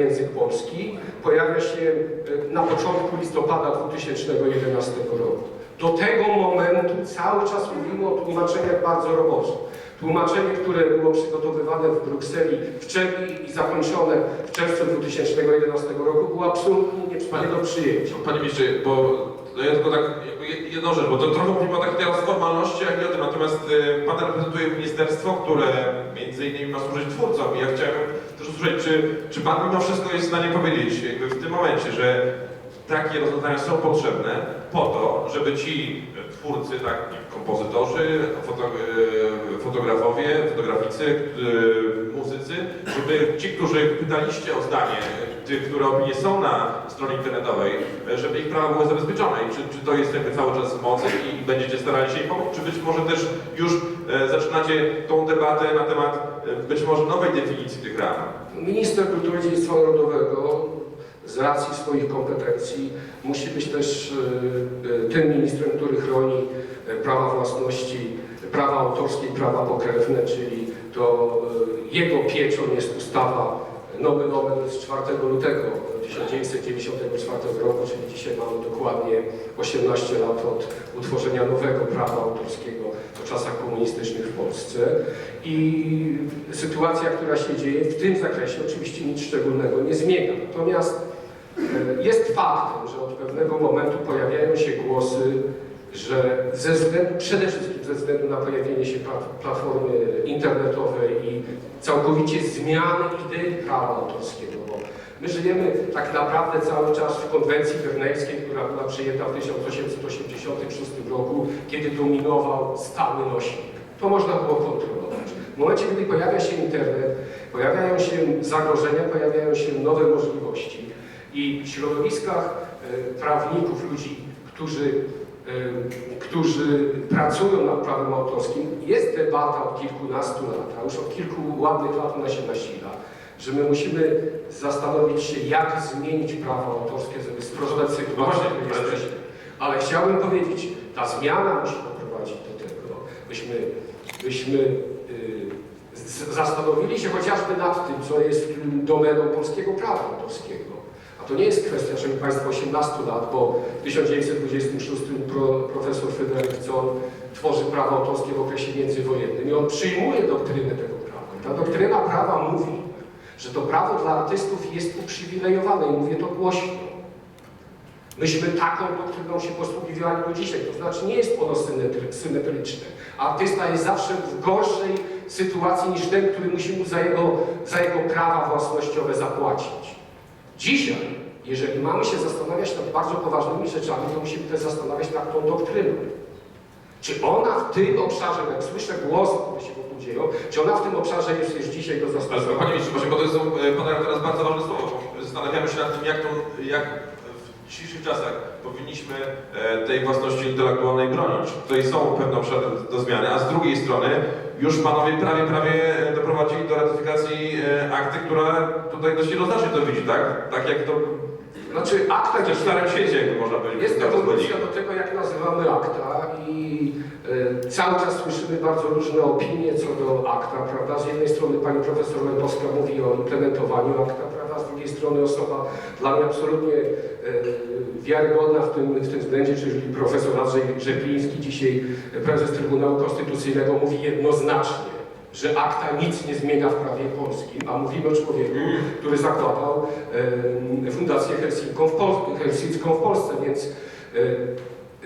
język polski pojawia się e, na początku listopada 2011 roku. Do tego momentu cały czas mówimy o tłumaczeniach bardzo roboczych. Tłumaczenie, które było przygotowywane w Brukseli w czerwcu i zakończone w czerwcu 2011 roku było absolutnie nie, nie do przyjęcia. Panie ministrze, bo ja tylko tak jedną rzecz, bo to trochę mówimy o takich teraz formalności, jak i o tym, natomiast y, Pan reprezentuje ministerstwo, które między innymi ma służyć twórcom i ja chciałem usłyszeć, czy, czy Pan mimo wszystko jest w stanie powiedzieć jakby w tym momencie, że takie rozwiązania są potrzebne po to, żeby ci twórcy, tak, kompozytorzy, foto, fotografowie, fotograficy, muzycy, żeby ci, którzy pytaliście o zdanie, tych, które opinie są na stronie internetowej, żeby ich prawa były zabezpieczone. I czy, czy to jest jakby cały czas w mocy i, będziecie starali się im pomóc, czy być może też już e, zaczynacie tą debatę na temat e, być może nowej definicji tych ram? Minister Kultury i Dziedzictwa Narodowego z racji swoich kompetencji musi być też e, tym ministrem, który chroni prawa własności, prawa autorskie i prawa pokrewne, czyli to e, jego pieczą jest ustawa nomen omen z 4 lutego 1994 roku, czyli dzisiaj mamy dokładnie 18 lat od utworzenia nowego prawa autorskiego w czasach komunistycznych w Polsce. I sytuacja, która się dzieje w tym zakresie oczywiście nic szczególnego nie zmienia. Natomiast e, jest faktem, że od pewnego momentu pojawiają się głosy, że ze względu, przede wszystkim ze względu na pojawienie się plat- platformy internetowej i całkowicie zmiany idei prawa autorskiego, bo my żyjemy tak naprawdę cały czas w konwencji berneńskiej, która była przyjęta w 1886 roku, kiedy dominował stały nośnik. To można było kontrolować. W momencie, kiedy pojawia się internet, pojawiają się zagrożenia, pojawiają się nowe możliwości i w środowiskach e, prawników, ludzi, którzy, którzy pracują nad prawem autorskim, jest debata od kilkunastu lat, a już od kilku ładnych lat ona się nasila, że my musimy zastanowić się, jak zmienić prawo autorskie, żeby sprostać sytuacji, No właśnie, w której ale- chciałbym powiedzieć, ta zmiana musi doprowadzić do tego, byśmy, byśmy y, z- zastanowili się chociażby nad tym, co jest domeną polskiego prawa autorskiego. To nie jest kwestia, szanowni Państwo, 18 lat, bo w 1926 pro, profesor Fryderyk Zoll tworzy prawo autorskie w okresie międzywojennym i on przyjmuje doktrynę tego prawa. Ta doktryna prawa mówi, że to prawo dla artystów jest uprzywilejowane i mówię to głośno. Myśmy taką doktryną się posługiwali do dzisiaj, to znaczy nie jest ono symetry- symetryczne. Artysta jest zawsze w gorszej sytuacji niż ten, który musi mu za jego, za jego prawa własnościowe zapłacić. Dzisiaj, jeżeli mamy się zastanawiać nad bardzo poważnymi rzeczami, to musimy też zastanawiać nad tą doktryną. Czy ona w tym obszarze, jak słyszę głosy, które się wokół dzieją, czy ona w tym obszarze jest już dzisiaj do zastosowania? Panie ministrze, właśnie, bo to jest, teraz bardzo ważne słowo. Zastanawiamy się nad tym, jak, tą, jak w dzisiejszych czasach powinniśmy e, tej własności intelektualnej bronić. Tutaj są pewne obszary do zmiany, a z drugiej strony już panowie prawie, prawie doprowadzili do ratyfikacji e, akty, która tutaj dość jednoznacznie to widzi, tak? Tak jak to Znaczy, akta też w dzisiaj starym świecie, jakby można powiedzieć. Jest to ewolucja do tego, jak nazywamy akta i e, cały czas słyszymy bardzo różne opinie co do akta, prawda? Z jednej strony pani profesor Lębowska mówi o implementowaniu akta, prawda? Z drugiej strony osoba dla mnie absolutnie e, wiarygodna w tym, w tym względzie, czyli profesor Andrzej Rzepliński, dzisiaj prezes Trybunału Konstytucyjnego mówi jednoznacznie, że akta nic nie zmienia w prawie polskim, a mówimy o człowieku, który zakładał e, Fundację Helsinką w, Pol- Helsińską w Polsce, więc e,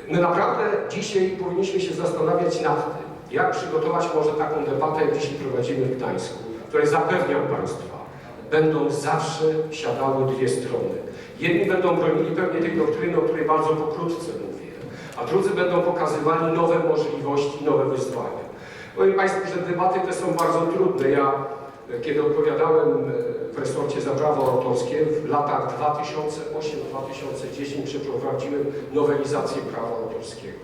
my naprawdę dzisiaj powinniśmy się zastanawiać nad tym, jak przygotować może taką debatę, jak dzisiaj prowadzimy w Gdańsku, której zapewniam Państwa, będą zawsze siadały dwie strony. Jedni będą bronili pewnie tej doktryny, o której bardzo pokrótce mówię, a drudzy będą pokazywali nowe możliwości, nowe wyzwania. Powiem Państwu, że debaty te są bardzo trudne. Ja, e, kiedy odpowiadałem e, w resorcie za prawo autorskie, w latach 2008-2010 przeprowadziłem nowelizację prawa autorskiego.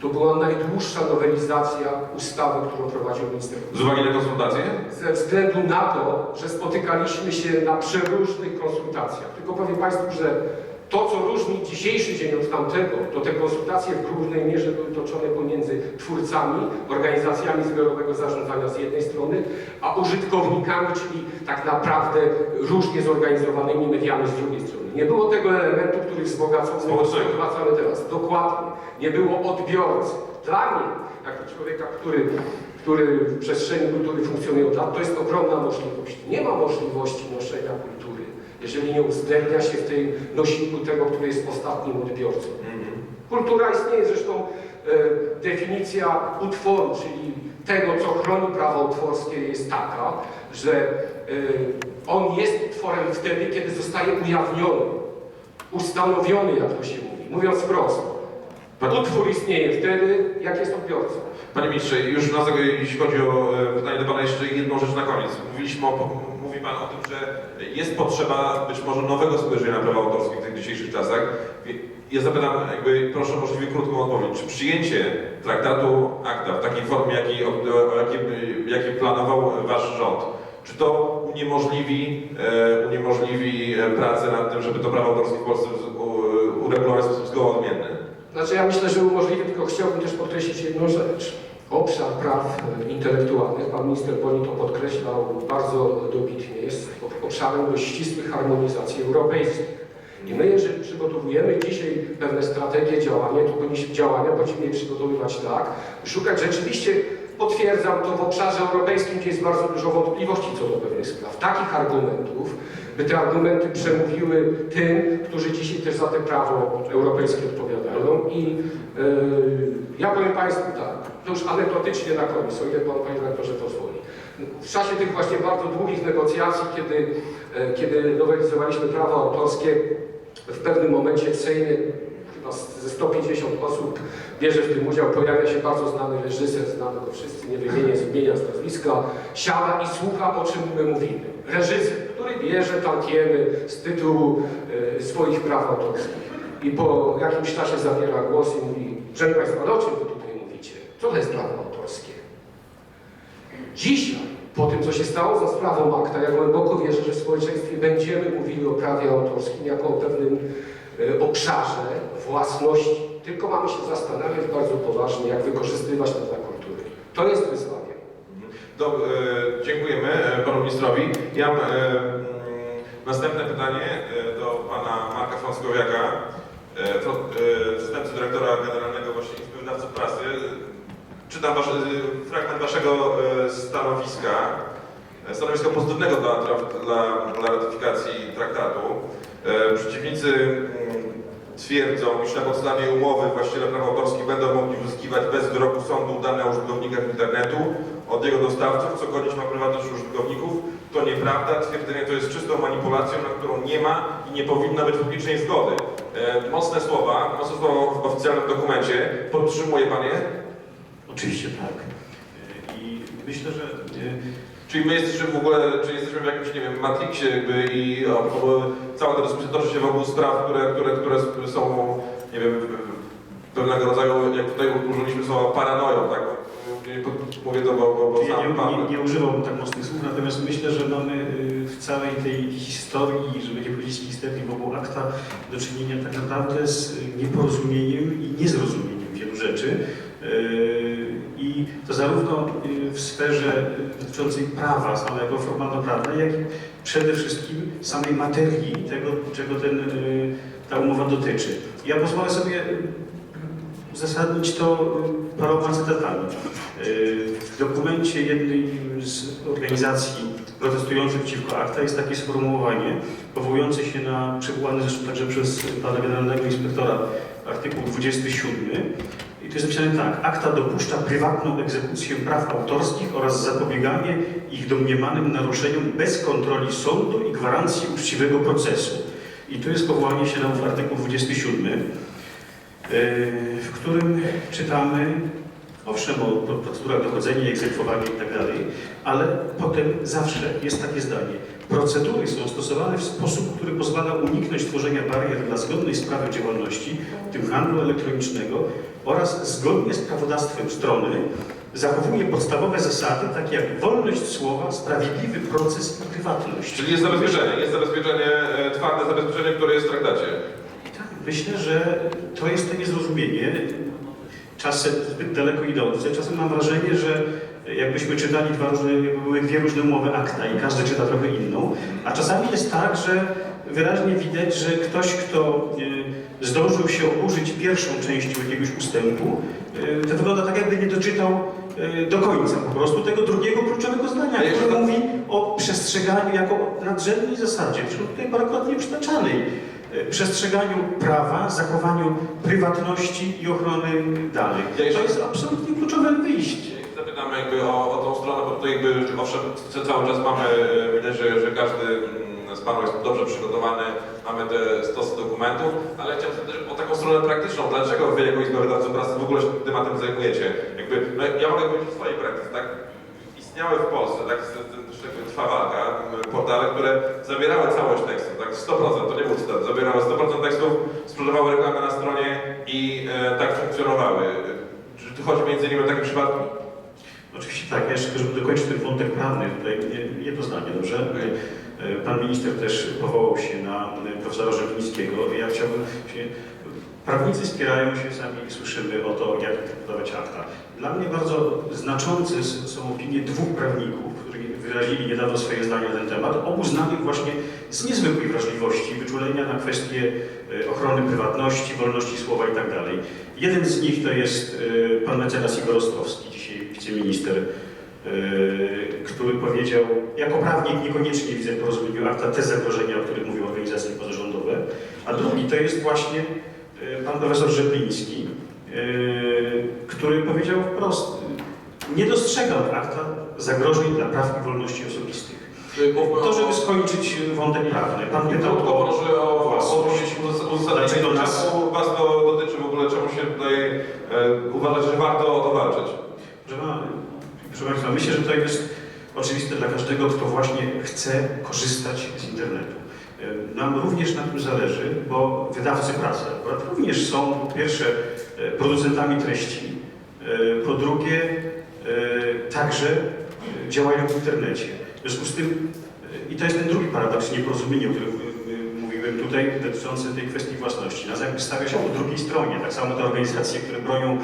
To była najdłuższa nowelizacja ustawy, którą prowadził minister Z uwagi na konsultacje? ze względu na to, że spotykaliśmy się na przeróżnych konsultacjach. Tylko powiem Państwu, że To, co różni dzisiejszy dzień od tamtego, to te konsultacje w głównej mierze były toczone pomiędzy twórcami, organizacjami zbiorowego zarządzania z jednej strony, a użytkownikami, czyli tak naprawdę różnie zorganizowanymi mediami z drugiej strony. Nie było tego elementu, który wzbogacał Społecznego. wprowadzamy teraz. Dokładnie. Nie było odbiorcy. Dla mnie, jako człowieka, który, który w przestrzeni kultury funkcjonuje od lat, to jest ogromna możliwość. Nie ma możliwości noszenia jeżeli nie uwzględnia się w tym nośniku tego, który jest ostatnim odbiorcą. Kultura istnieje zresztą e, definicja utworu, czyli tego, co chroni prawo autorskie, jest taka, że e, on jest utworem wtedy, kiedy zostaje ujawniony, ustanowiony, jak to się mówi. Mówiąc wprost, utwór istnieje wtedy, jak jest odbiorcą. Panie ministrze, już na, jeśli chodzi o e, pytanie do Pana, jeszcze jedną rzecz na koniec. Mówiliśmy o, Pan o tym, że jest potrzeba być może nowego spojrzenia na prawa autorskie w tych dzisiejszych czasach. Ja zapytam, jakby proszę możliwie krótką odpowiedź. Czy przyjęcie traktatu ACTA w takiej formie, jakiej, jakiej, planował Wasz rząd, czy to uniemożliwi, e, uniemożliwi e, pracę nad tym, żeby to prawo autorskie w Polsce uregulować w sposób zgoła odmienny? Znaczy ja myślę, że umożliwi, tylko chciałbym też podkreślić jedną rzecz. Obszar praw e, intelektualnych, pan minister Boni to podkreślał bardzo dobitnie, jest obszarem dość ścisłych harmonizacji europejskich. I my, jeżeli przygotowujemy dzisiaj pewne strategie działania, to powinniśmy, działania powinniśmy przygotowywać tak, szukać rzeczywiście, potwierdzam to w obszarze europejskim, gdzie jest bardzo dużo wątpliwości co do pewnych spraw, takich argumentów, by te argumenty przemówiły tym, którzy dzisiaj też za te prawo europejskie odpowiadają. I yy, ja powiem Państwu tak, to już anegdotycznie na koniec, o ile Pan Panie Rektorze pozwoli. W czasie tych właśnie bardzo długich negocjacji, kiedy, e, kiedy nowelizowaliśmy prawo autorskie, w pewnym momencie w Sejmie chyba ze 150 osób bierze w tym udział, pojawia się bardzo znany reżyser, znany go wszyscy, nie wymienię z imienia, z nazwiska, siada i słucha, o czym my mówimy. Reżyser, który bierze tantiemy z tytułu e, swoich praw autorskich. I po jakimś czasie zabiera głos i mówi, proszę Państwa, ale o czym tutaj mówicie? Co to jest prawo autorskie? Dzisiaj, po tym, co się stało za sprawą akta, ja głęboko wierzę, że w społeczeństwie będziemy mówili o prawie autorskim jako o pewnym e, obszarze własności. Tylko mamy się zastanawiać bardzo poważnie, jak wykorzystywać to dla kultury. To jest wyzwanie. Do, e, dziękujemy e, panu ministrowi. Ja mam e, mm, następne pytanie do pana Marka e, zastępcy dyrektora generalnego właśnie i sprawozdawcy prasy. Czytam wasz, fragment waszego stanowiska, stanowiska pozytywnego dla, dla, dla ratyfikacji traktatu. Przeciwnicy mm, twierdzą, iż na podstawie umowy właściciele praw autorskich będą mogli uzyskiwać bez wyroku sądu dane o użytkownikach internetu od jego dostawców, co godzić ma prywatność użytkowników. To nieprawda. Twierdzenie to jest czystą manipulacją, na którą nie ma i nie powinno być publicznej zgody. E, mocne słowa, mocne słowa w oficjalnym dokumencie. Podtrzymuje Pan je? Oczywiście tak. Y, I myślę, że y, Czyli my jesteśmy w ogóle, czy jesteśmy w jakimś, nie wiem, matrixie jakby i o, o, cała ta dyskusja toczy się wokół spraw, które, które, które są, nie wiem, pewnego rodzaju, jak tutaj użyliśmy słowa paranoją, tak? Mówię to, bo, bo, bo ja sam nie, pan... nie, nie używam tak mocnych słów, natomiast myślę, że mamy y, w całej tej historii, żeby nie powiedzieć histerii wokół akta, do czynienia tak naprawdę z nieporozumieniem i niezrozumieniem wielu rzeczy. To zarówno y, w sferze y, dotyczącej prawa, samego formalno-prawnej, jak i przede wszystkim samej materii tego, czego ten, y, ta umowa dotyczy. Ja pozwolę sobie uzasadnić to paroma cytatami. W dokumencie jednej z organizacji protestujących przeciwko akta jest takie sformułowanie powołujące się na przywołany zresztą także przez pana generalnego inspektora artykuł 27. To jest napisane tak. Akta dopuszcza prywatną egzekucję praw autorskich oraz zapobieganie ich domniemanym naruszeniom bez kontroli sądu i gwarancji uczciwego procesu. I tu jest powołanie się na artykuł 27 w którym czytamy, owszem, o pro- procedurach dochodzenia, egzekwowania itd., ale potem zawsze jest takie zdanie. Procedury są stosowane w sposób, który pozwala uniknąć tworzenia barier dla zgodnej z prawem działalności, w tym handlu elektronicznego oraz zgodnie z prawodawstwem strony zachowuje podstawowe zasady, takie jak wolność słowa, sprawiedliwy proces i prywatność. Czyli jest zabezpieczenie, jest zabezpieczenie, e, twarde zabezpieczenie, które jest w traktacie. Myślę, że to jest to niezrozumienie, czasem zbyt daleko idące. Czasem mam wrażenie, że jakbyśmy czytali dwa różne, jakby były dwie różne umowy akta i każdy czyta trochę inną, a czasami jest tak, że wyraźnie widać, że ktoś, kto e, zdążył się oburzyć pierwszą częścią jakiegoś ustępu, e, to wygląda tak, jakby nie doczytał e, do końca po prostu tego drugiego kluczowego zdania, A jeszcze które mówi o przestrzeganiu jako nadrzędnej zasadzie, zresztą tutaj parokrotnie przytaczanej, przestrzeganiu prawa, zachowaniu prywatności i ochrony danych. Ja To jest absolutnie kluczowe wyjście. Zapytamy jakby o, o tą stronę, bo tutaj jakby owszem cały czas mamy, e, widać, że, że każdy mm, z panów jest dobrze przygotowany, mamy te stosy dokumentów, ale chciałem zapytać o taką stronę praktyczną. Dlaczego wy jako Izba Wydawców Prasy w ogóle się tematem zajmujecie? Jakby, no, ja mogę powiedzieć o swojej praktyce, tak? Istniały w Polsce, tak, trwa walka, m, portale, które zabierały całość tekstu, tak, 100%, to nie był cytat, zabierały 100% tekstów, sprzedawały reklamę na stronie i e, tak funkcjonowały. Czy chodzi między innymi o takie przypadki? Oczywiście tak, ja jeszcze, żeby dokończyć ten wątek prawny, tutaj jedno zdanie, dobrze? E, Pan minister też powołał się na e, profesora Rzeplińskiego. Ja chciałbym się... Prawnicy spierają się, sami słyszymy o to, jak interpretować akta. Dla mnie bardzo znaczące są opinie dwóch prawników, którzy wyrazili niedawno swoje zdanie na ten temat, obu znanych właśnie z niezwykłej wrażliwości, wyczulenia na kwestie e, ochrony prywatności, wolności słowa i tak. Jeden z nich to jest pan mecenas Igor Ostrowski, wiceminister, e, który powiedział, jako prawnik niekoniecznie widzę w porozumieniu akta te zagrożenia, o których mówią organizacje pozarządowe, a drugi to jest właśnie e, pan profesor Rzepliński, e, który powiedział wprost, nie dostrzegam akta zagrożeń dla praw i wolności osobistych. To, żeby skończyć wątek prawny, pan pytał Krótko o o własność. o uzasadnienie, Dlaczego nas- Was to dotyczy w ogóle, czemu się tutaj e, uważać, że warto o to walczyć? Proszę, pana- proszę Państwa, myślę, że to jest oczywiste dla każdego, kto właśnie chce korzystać z internetu. Nam również na tym zależy, bo wydawcy pracy akurat również są po pierwsze e, producentami treści, e, po drugie e, także działają w internecie. W związku z tym, i to jest ten drugi paradoks nieporozumienia, o którym tutaj, dotyczący tej kwestii własności. Nas jakby stawia się po drugiej stronie, tak samo te organizacje, które bronią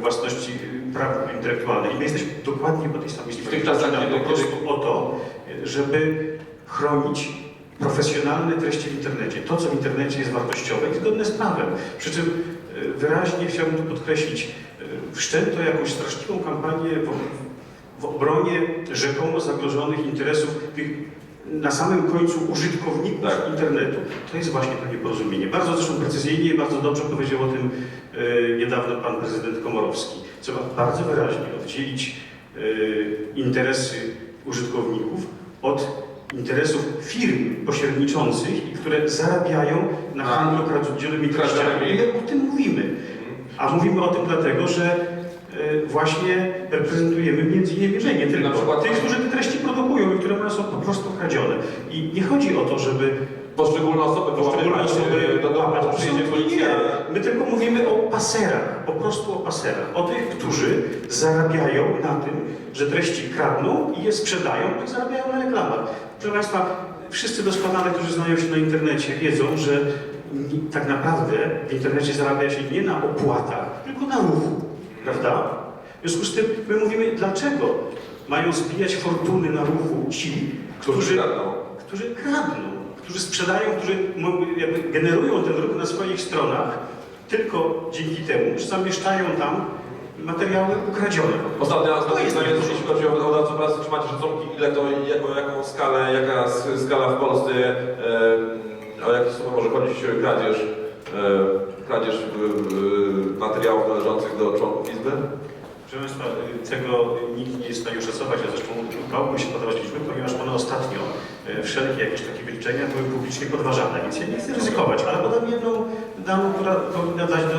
własności praw intelektualnych. I my jesteśmy dokładnie po tej samej stronie. tych czasach, nam po prostu o to, żeby chronić profesjonalne treści w internecie. To, co w internecie jest wartościowe i zgodne z prawem. Przy czym e, wyraźnie chciałbym tu podkreślić, e, wszczęto jakąś straszliwą kampanię w, w obronie rzekomo zagrożonych interesów tych na samym końcu użytkowników Tak. internetu. To jest właśnie to nieporozumienie. Bardzo zresztą precyzyjnie i bardzo dobrze powiedział o tym e, niedawno pan prezydent Komorowski. Trzeba bardzo wyraźnie oddzielić e, interesy użytkowników od interesów firm pośredniczących, i które zarabiają na A. handlu. Kradzionymi. I o tym mówimy. A mówimy o tym dlatego, że właśnie reprezentujemy między innymi, że nie tylko tych, którzy te treści produkują i które one są po prostu kradzione. I nie chodzi o to, żeby Poszczególne osoby, poszczególne osoby do domu, przyjedzie policja. nie. My tylko mówimy o paserach, po prostu o paserach. O tych, którzy zarabiają na tym, że treści kradną i je sprzedają i zarabiają na reklamach. Proszę Państwa, wszyscy doskonale, którzy znają się na internecie, wiedzą, że tak naprawdę w internecie zarabia się nie na opłatach, tylko na ruchu, prawda? W związku z tym my mówimy, dlaczego mają zbijać fortuny na ruchu ci, Którzy którzy kradną. którzy kradną, którzy sprzedają, którzy generują ten ruch na swoich stronach tylko dzięki temu, że zamieszczają tam materiały ukradzione. Ostatnia, zdanie, jeśli chodzi o wydawców prasy, czy macie szacunki, ile to, jaką, jaką skalę, jaka skala w Polsce, e, o jakie sumy może chodzić kradzież, e, kradzież e, e, materiałów należących do członków Izby? Proszę Państwa, tego nikt nie jest w stanie oszacować, a zresztą bałbym się podawać liczby, ponieważ one ostatnio, y, wszelkie jakieś takie wyliczenia były publicznie podważane, więc ja nie chcę ryzykować, ale podam jedną daną, która powinna dać do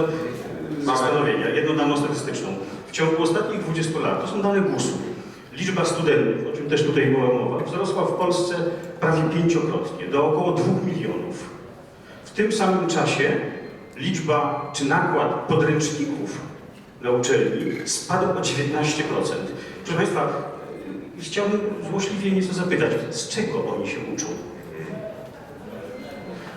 zastanowienia, jedną daną statystyczną. W ciągu ostatnich 20 lat, to są dane GUS-u, liczba studentów, o czym też tutaj była mowa, wzrosła w Polsce prawie pięciokrotnie, do około 2 milionów. W tym samym czasie liczba czy nakład podręczników na uczelni spadł o 19%. Proszę Państwa, y, chciałbym złośliwie nieco zapytać, z czego oni się uczą?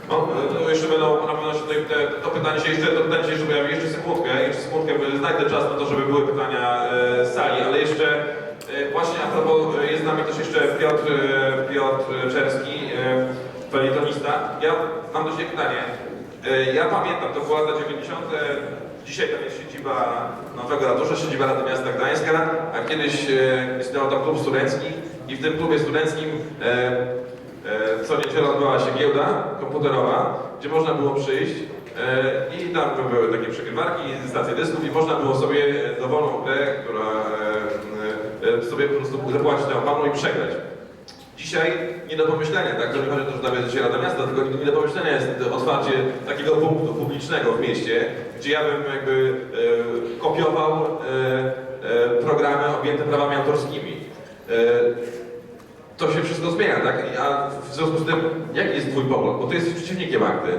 No, e, to jeszcze będą na pewno się tutaj te, to pytanie się jeszcze, to pytanie się jeszcze pojawi, jeszcze sekundkę, jeszcze sekundkę, znajdę czas na to, żeby były pytania e, z sali, ale jeszcze e, właśnie a propos, e, jest z nami też jeszcze Piotr, e, Piotr Czerski, e, felietonista. Ja mam do Ciebie pytanie. E, ja pamiętam, to były lata 90. Dzisiaj tam jest siedziba Nowego Ratusza, siedziba Rady Miasta Gdańska, a kiedyś e, istniał tam klub studencki i w tym klubie studenckim e, co niedzielę odbywała się giełda komputerowa, gdzie można było przyjść i tam były takie przegrywarki, stacje dysków i można było sobie dowolną grę, która sobie po prostu zapłacić tam panu i przegrać. Dzisiaj nie do pomyślenia, tak, to nie chodzi o to, że jest dzisiaj Rada Miasta, tylko nie do pomyślenia jest otwarcie takiego punktu publicznego w mieście, gdzie ja bym jakby e, kopiował e, e, programy objęte prawami autorskimi. E, to się wszystko zmienia, tak? A w związku z tym, jaki jest Twój pogląd? Bo Ty jesteś przeciwnikiem akty.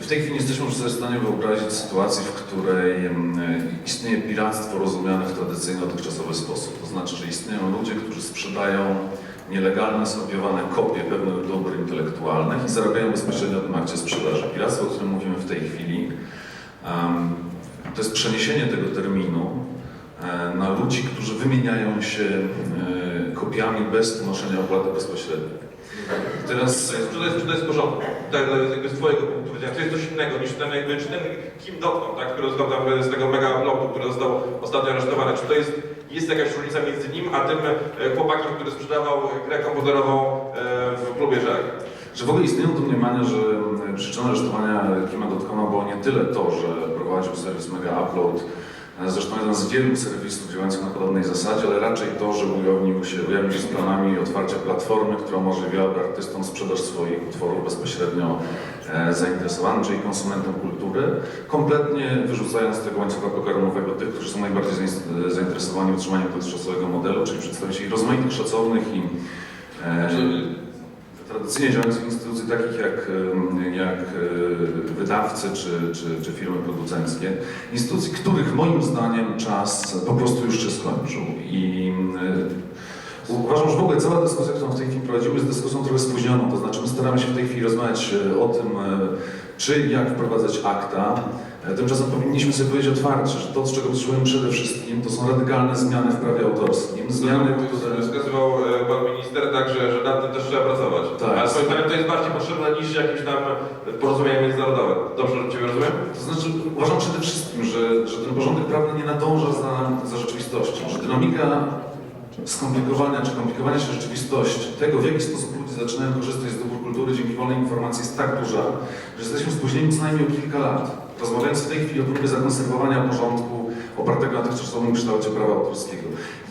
W tej chwili jesteśmy już w stanie wyobrazić sytuację, w której istnieje piractwo rozumiane w tradycyjny dotychczasowy sposób. To znaczy, że istnieją ludzie, którzy sprzedają nielegalne, skopiowane kopie pewnych dóbr intelektualnych i zarabiają bezpośrednio na tym akcie sprzedaży. Piractwo, o którym mówimy w tej chwili, to jest przeniesienie tego terminu e, na ludzi, którzy wymieniają się e, kopiami bez ponoszenia opłaty bezpośredniej. Teraz To czy to jest, czy to jest w porządku? Tak, to jakby z Twojego punktu widzenia. Czy jest coś innego niż ten, jakby, czy ten Kim Dotcom, tak, który został tam z tego mega blogu, który został ostatnio aresztowany, czy to jest, jest jakaś różnica między nim, a tym e, chłopakiem, który sprzedawał grę komputerową e, w klubie Żak? Że w ogóle istnieją domniemania, że mm, przyczyną aresztowania Kima Dotkoma było nie tyle to, że prowadził serwis Mega Upload, e, zresztą jeden z wielu serwisów działających na podobnej zasadzie, ale raczej to, że ujawnił się, ujawnił się z planami otwarcia platformy, która umożliwiałaby artystom sprzedaż swoich utworów bezpośrednio e, zainteresowanym, czyli konsumentom kultury, kompletnie wyrzucając z tego łańcucha pokarmowego tych, którzy są najbardziej zain- zainteresowani utrzymaniem dotychczasowego modelu, czyli przedstawicieli rozmaitych szacownych i e, tradycyjnie działających instytucji takich jak, jak e, wydawcy czy, czy, czy firmy producenckie, instytucji, których moim zdaniem czas po prostu już się skończył. I e, uważam, że w ogóle cała dyskusja, którą w tej chwili prowadzimy, jest dyskusją trochę spóźnioną. To znaczy my staramy się w tej chwili rozmawiać o tym, e, czy i jak wprowadzać akta. Tymczasem powinniśmy sobie powiedzieć otwarcie, że to, z czego potrzebujemy przede wszystkim, to są radykalne zmiany w prawie autorskim. Zmiany, które... Wskazywał e, Pan Minister także, że nad tym też trzeba pracować. Tak. Ale swoim zdaniem to jest bardziej potrzebne niż jakieś tam porozumienie międzynarodowe. Dobrze Ciebie rozumiem? To znaczy, uważam przede wszystkim, że, że ten porządek prawny nie nadąża za, za rzeczywistością, że dynamika skomplikowania czy komplikowania się rzeczywistości, tego w jaki sposób ludzie zaczynają korzystać z dóbr kultury dzięki wolnej informacji jest tak duża, że jesteśmy spóźnieni co najmniej o kilka lat. Rozmawiając w tej chwili o próbie zakonserwowania porządku opartego na dotychczasowym kształcie prawa autorskiego.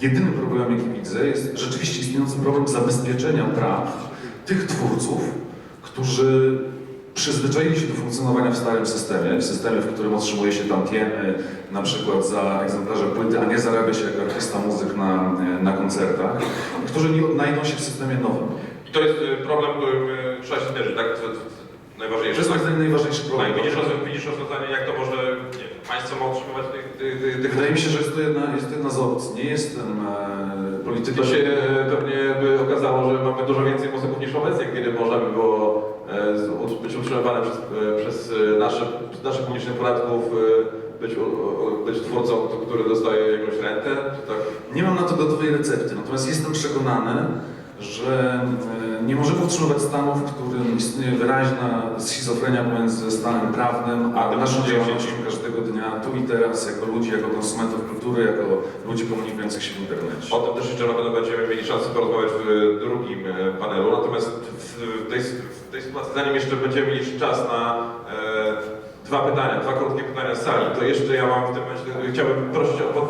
Jedynym problemem, jaki widzę, jest rzeczywiście istniejący problem zabezpieczenia praw tych twórców, którzy przyzwyczaili się do funkcjonowania w starym systemie, w systemie, w którym otrzymuje się tantiemy, na przykład za egzemplarze płyty, a nie zarabia się jako artysta muzyk na, na koncertach, którzy nie odnajdą się w systemie nowym. I to jest e, problem, którym e, trzeba się zmierzyć, tak? To, to, najważniejsze. jest moim zdaniem najważniejszy No problem. i widzisz, widzisz rozwiązanie, jak to może nie, wiem, państwo ma utrzymywać tych, tych, tych, tych Wydaje mi się, że jest to jedna, jest to jedna z opcji. Nie jestem e, politykiem. To się e, pewnie by okazało, że mamy dużo więcej muzyków niż obecnie, kiedy można by było e, być utrzymywane przez, e, przez e, nasze, z naszych publicznych podatków, e, być, być twórcą, który dostaje jakąś rentę, tak? Nie mam na to gotowej recepty, natomiast jestem przekonany, że e, nie możemy utrzymywać stanu, w którym istnieje wyraźna schizofrenia pomiędzy stanem prawnym, a naszą dzieje się działalnością każdego dnia, tu i teraz, jako ludzi, jako konsumentów kultury, jako ludzi komunikujących się w internecie. O tym też jeszcze na pewno będziemy mieli szansę porozmawiać w e, drugim e, panelu, natomiast w tej, w tej sytuacji, zanim jeszcze będziemy mieli czas na e, dwa pytania, dwa krótkie pytania z sali, to jeszcze ja mam w tym momencie, chciałbym prosić o... Pod...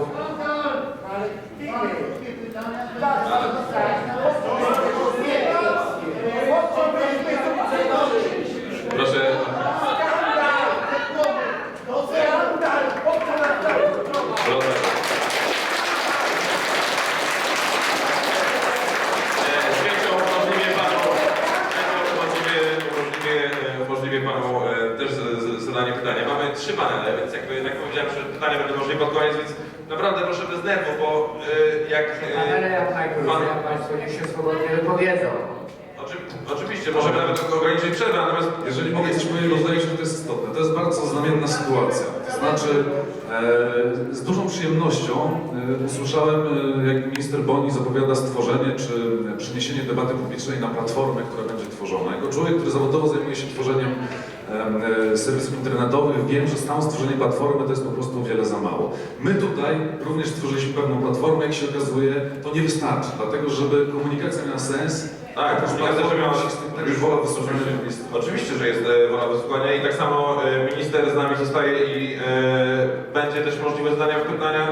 Proszę, proszę. E, z chęcią umożliwię panu, z chęcią umożliwię, umożliwię, e, umożliwię panu e, też z- z- zadanie pytania. Mamy trzy panele, więc jakby jak powiedziałem, że pytania będą możliwe pod koniec, więc naprawdę proszę bez nerwu, bo e, jak... e, Ale jak najkrócej, Pan- a Państwo niech się swobodnie wypowiedzą. Oczy- Oczywiście, możemy nawet ograniczyć przerwę, natomiast Jeżeli mogę coś powiedzieć, bo zdaje się, że to jest istotne. To jest bardzo znamienna sytuacja. To znaczy, e, z dużą przyjemnością e, usłyszałem, e, jak minister Boni zapowiada stworzenie czy przeniesienie debaty publicznej na platformę, która będzie tworzona. Jako człowiek, który zawodowo zajmuje się tworzeniem e, serwisów internetowych, wiem, że samo stworzenie platformy to jest po prostu o wiele za mało. My tutaj również stworzyliśmy pewną platformę, jak się okazuje, to nie wystarczy, dlatego żeby komunikacja miała sens, Tak, komunikacja, platformy miała- istnieć również wola wysłuchania. Oczywiście, że jest e, wola wysłuchania i tak samo e, minister z nami zostaje i e, będzie też możliwe zadania pytania.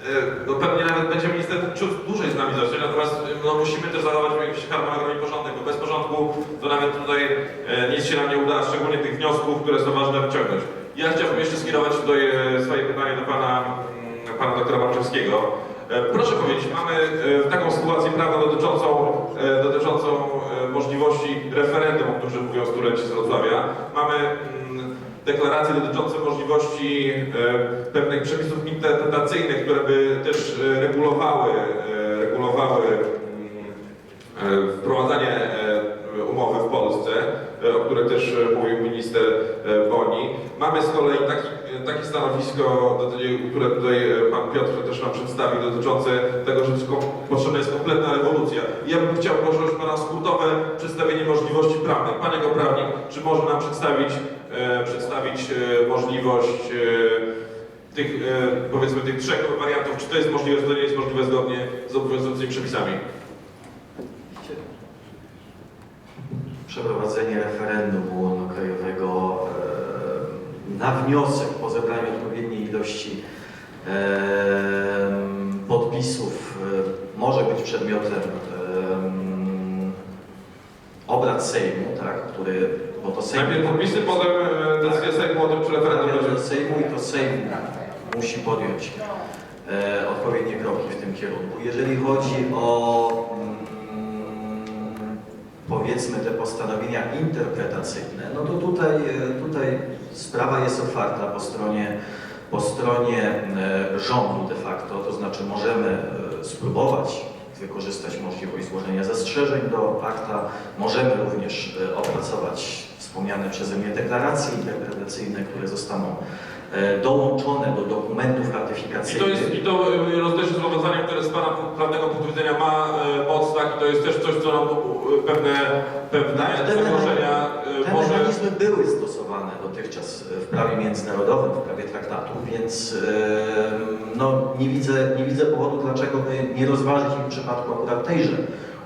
E, no pewnie nawet będzie minister ciut dłużej z nami zostać, natomiast e, no, musimy też zachować jakiś harmonogram i porządek, bo bez porządku to nawet tutaj e, nic się nam nie uda, szczególnie tych wniosków, które są ważne wyciągnąć. Ja chciałbym jeszcze skierować tutaj swoje pytanie do pana, mm, pana doktora Marczewskiego. Proszę powiedzieć, mamy taką sytuację prawną dotyczącą, dotyczącą możliwości referendum, o którym mówią studenci z Wrocławia. Mamy mm, deklaracje dotyczące możliwości e, pewnych przepisów interpretacyjnych, które by też e, regulowały, e, regulowały mm, wprowadzanie umowy w Polsce, o której też mówił minister Boni. Mamy z kolei taki, takie stanowisko, które tutaj e, pan Piotr też nam przedstawił, dotyczące tego, że potrzebna jest kompletna rewolucja. Ja bym chciał prosić pana skrótowe przedstawienie możliwości prawnych. Pan jako prawnik, czy może nam przedstawić, e, przedstawić e, możliwość tych, powiedzmy, tych trzech wariantów, czy to jest możliwe, czy to nie jest możliwe zgodnie z obowiązującymi przepisami? przeprowadzenie referendum ogólnokrajowego na wniosek po zebraniu odpowiedniej ilości podpisów może być przedmiotem obrad Sejmu, tak, który, bo to Sejm... Najpierw podpisy, potem e, decyzja Sejmu o tym, czy referendum będzie. Sejmu i to Sejm musi podjąć e, odpowiednie kroki w tym kierunku. Jeżeli chodzi o powiedzmy te postanowienia interpretacyjne, no to tutaj, e, tutaj sprawa jest otwarta po stronie, po stronie e, rządu de facto, to znaczy możemy e, spróbować wykorzystać możliwość złożenia zastrzeżeń do akta, możemy również opracować wspomniane przeze mnie deklaracje interpretacyjne, które zostaną dołączone do dokumentów I ratyfikacyjnych. to jest, i to e, z rozwiązaniem, które z Pana prawnego punktu widzenia ma jest też coś, co pewne, pewne Tak, te zagrożenia e, Te może... mechanizmy były stosowane dotychczas w prawie międzynarodowym, w prawie traktatu, więc no, nie, widzę, nie widzę powodu, dlaczego by nie rozważyć ich w przypadku akurat tejże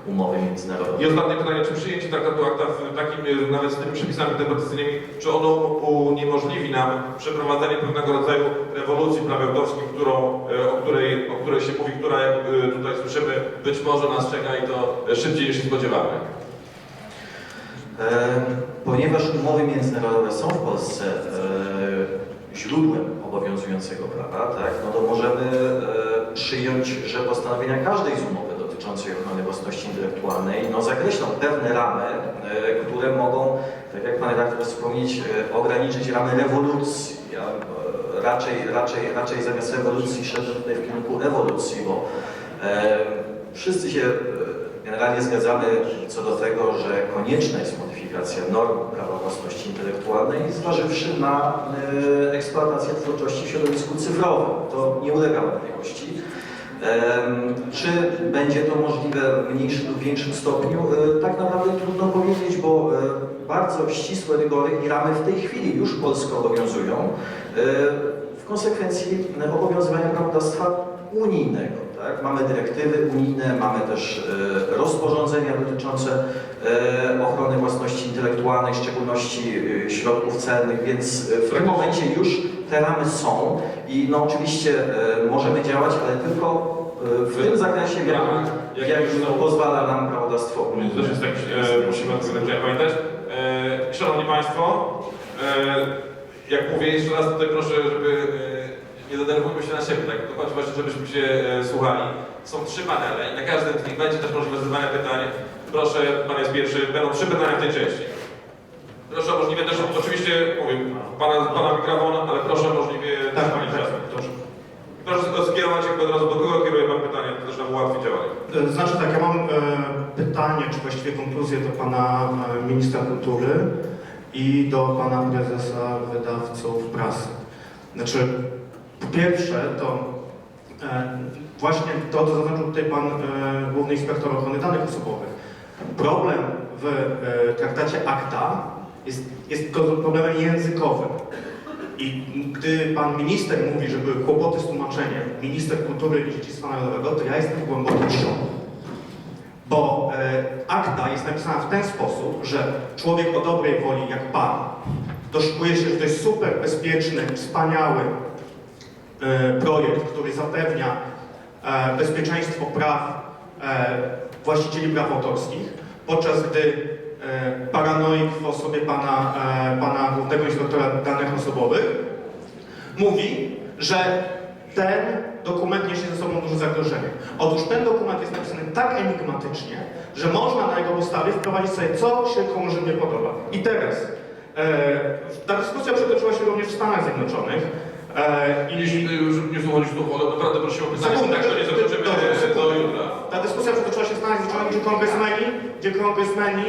umowy I międzynarodowej. ostatnie pytanie, czy przyjęcie traktatu akta w takim, nawet z tymi przepisami interpretacyjnymi, czy ono uniemożliwi nam przeprowadzenie pewnego rodzaju rewolucji w prawie autorskim, którą, e, o, której, o której się mówi, która jak e, tutaj słyszymy, być może nas czeka i to szybciej niż się spodziewamy. E, Ponieważ umowy międzynarodowe są w Polsce źródłem obowiązującego prawa, tak, no to możemy przyjąć, że postanowienia każdej z umowy dotyczącej ochrony własności intelektualnej no, zakreślą pewne ramy, e, które mogą, tak jak Pan redaktor wspomnieć, e, ograniczyć ramy rewolucji. Ja e, raczej, raczej, raczej zamiast rewolucji szedłem tutaj w kierunku ewolucji, bo e, wszyscy się Generalnie zgadzamy co do tego, że konieczna jest modyfikacja norm prawa własności intelektualnej, zważywszy na e, eksploatację twórczości w środowisku cyfrowym. To nie ulega wątpliwości. Czy będzie to możliwe w mniejszym lub większym stopniu? E, Tak naprawdę trudno powiedzieć, bo e, bardzo ścisłe rygory i ramy w tej chwili już Polskę obowiązują. E, W konsekwencji obowiązywania prawodawstwa unijnego. Tak? Mamy dyrektywy unijne, mamy też e, rozporządzenia dotyczące e, ochrony własności intelektualnej, w szczególności e, środków celnych, więc w tym momencie już te ramy są i no oczywiście możemy działać, ale tylko w tym zakresie, w jakim, w jakim pozwala nam prawodawstwo To unijne. też jest tak, e, musimy o tym pamiętać. E, Szanowni Państwo, e, jak mówię jeszcze raz tutaj proszę, żeby nie denerwujmy się na siebie, tak? Chodzi właśnie, żebyśmy się e, słuchali. Są trzy panele i na każdym z nich będzie też możliwość zadawania pytań. Proszę, Pan jest pierwszy, będą trzy pytania w tej części. Proszę o możliwie też, oczywiście, mówię, Pana, pana mikrofon, ale proszę możliwie Tak, Pani tak, czas. dobrze. Proszę skierować jakby od razu do kogo kieruje Pan pytanie, to też nam ułatwi działanie. E, Znaczy tak, ja mam e, pytanie czy właściwie konkluzję do pana e, ministra kultury i do pana prezesa wydawców prasy. Znaczy, pierwsze, to e, właśnie to, co zaznaczył tutaj pan e, główny inspektor ochrony danych osobowych. Problem w e, traktacie ACTA jest, jest problemem językowym. I gdy pan minister mówi, że były kłopoty z tłumaczeniem, minister kultury i dziedzictwa narodowego, to ja jestem głęboko w szoku. Bo e, akta jest napisana w ten sposób, że człowiek o dobrej woli, jak pan, doszukuje się, że to jest super bezpieczny, wspaniały projekt, który zapewnia e, bezpieczeństwo praw e, właścicieli praw autorskich, podczas gdy e, paranoik w osobie pana, e, pana głównego inspektora danych osobowych mówi, że ten dokument niesie ze sobą duże zagrożenie. Otóż ten dokument jest napisany tak enigmatycznie, że można na jego podstawie wprowadzić sobie co się komu nie podoba. I teraz, e, ta dyskusja przetoczyła się również w Stanach Zjednoczonych e, i Jeśli już nie słuchaliście to naprawdę proszę o pytanie, Sekundę, tak to nie zakończymy dobrze, do sekundę. jutra. Ta dyskusja przetoczyła się w Stanach Zjednoczonych, gdzie kongresmeni, gdzie kongresmeni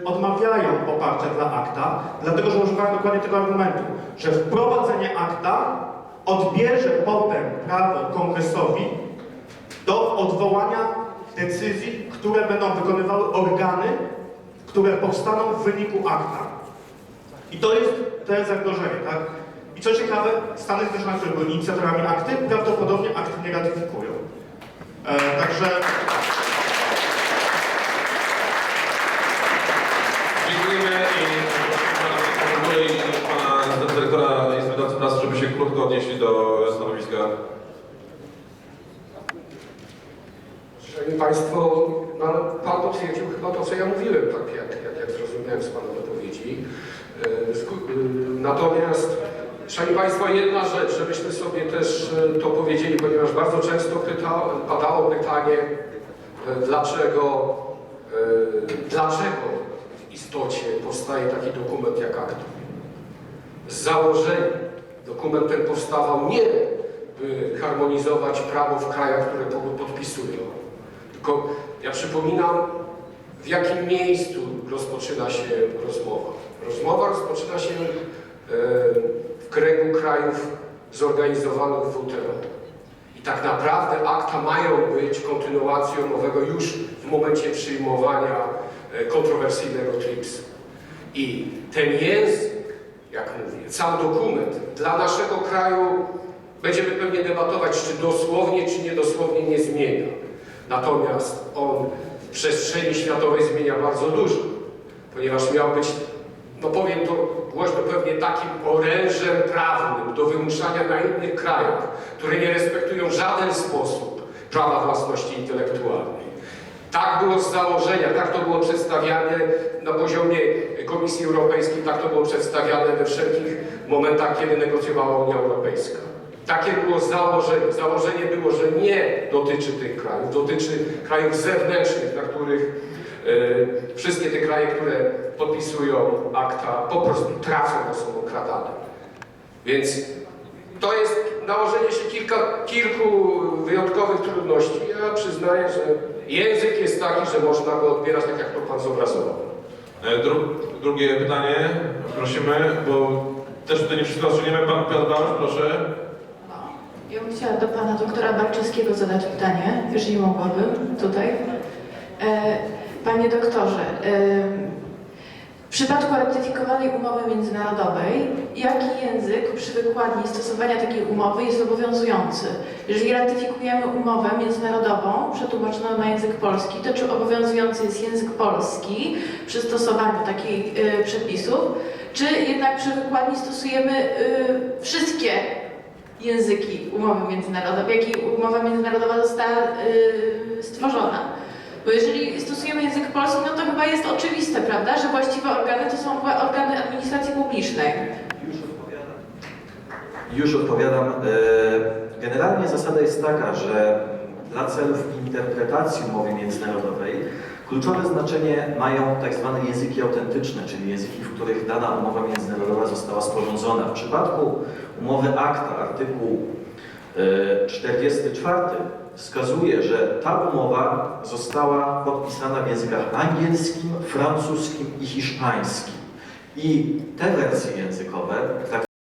y, odmawiają poparcia dla akta, dlatego że używają dokładnie tego argumentu, że wprowadzenie akta odbierze potem prawo kongresowi do odwołania decyzji, które będą wykonywały organy, które powstaną w wyniku akta. I to jest to jest zagrożenie, tak? I co ciekawe, Stany Zjednoczone, które były inicjatorami akty, prawdopodobnie akty nie ratyfikują. E, także Dziękujemy i pana dyrektora Izby Wydawców Prasy, żeby się krótko odnieśli do stanowiska. Szanowni Państwo, no, Pan potwierdził chyba to, co ja mówiłem, tak jak, jak, jak zrozumiałem z Pana wypowiedzi. E, e, Natomiast, Szanowni Państwo, jedna rzecz, żebyśmy sobie też e, to powiedzieli, ponieważ bardzo często pyta, padało pytanie, e, dlaczego, e, dlaczego w istocie powstaje taki dokument jak akt. Z założenia dokument ten powstawał nie, by harmonizować prawo w krajach, które podpisują, tylko ja przypominam, w jakim miejscu rozpoczyna się rozmowa. Rozmowa rozpoczyna się kręgu krajów zorganizowanych WTO. I tak naprawdę akta mają być kontynuacją nowego już w momencie przyjmowania e, kontrowersyjnego TRIPS. I ten język, jak mówię, cały dokument dla naszego kraju będziemy pewnie debatować, czy dosłownie, czy niedosłownie nie zmienia. Natomiast on w przestrzeni światowej zmienia bardzo dużo, ponieważ miał być, no powiem to głośno, pewnie takim orężem prawnym do wymuszania na innych krajach, które nie respektują w żaden sposób prawa własności intelektualnej. Tak było z założenia, tak to było przedstawiane na poziomie Komisji Europejskiej, tak to było przedstawiane we wszelkich momentach, kiedy negocjowała Unia Europejska. Takie było założenie. Założenie było, że nie dotyczy tych krajów, dotyczy krajów zewnętrznych, na których wszystkie te kraje, które podpisują akta, po prostu tracą, bo są okradane. Więc to jest nałożenie się kilka, kilku wyjątkowych trudności. Ja przyznaję, że język jest taki, że można go odbierać tak, jak to Pan zobrazował. E, Dru drugie pytanie, prosimy, bo też tutaj nie wszystko rozstrzygniemy. Pan Piotr proszę. Ja bym chciała do pana doktora Barczyńskiego zadać pytanie, jeżeli mogłabym tutaj. E, Panie doktorze, w przypadku ratyfikowanej umowy międzynarodowej, jaki język przy wykładni stosowania takiej umowy jest obowiązujący? Jeżeli ratyfikujemy umowę międzynarodową przetłumaczoną na język polski, to czy obowiązujący jest język polski przy stosowaniu takich e, przepisów, czy jednak przy wykładni stosujemy e, wszystkie języki umowy międzynarodowej, jakiej umowa międzynarodowa została y, stworzona. Bo jeżeli stosujemy język polski, no to chyba jest oczywiste, prawda, że właściwe organy to są organy administracji publicznej. Już odpowiadam. Już odpowiadam. E, Generalnie zasada jest taka, że dla celów interpretacji umowy międzynarodowej kluczowe znaczenie mają tak zwane języki autentyczne, czyli języki, w których dana umowa międzynarodowa została sporządzona. W przypadku umowy ACTA, artykuł E, 44 wskazuje, że ta umowa została podpisana w językach angielskim, francuskim i hiszpańskim. I te wersje językowe, tak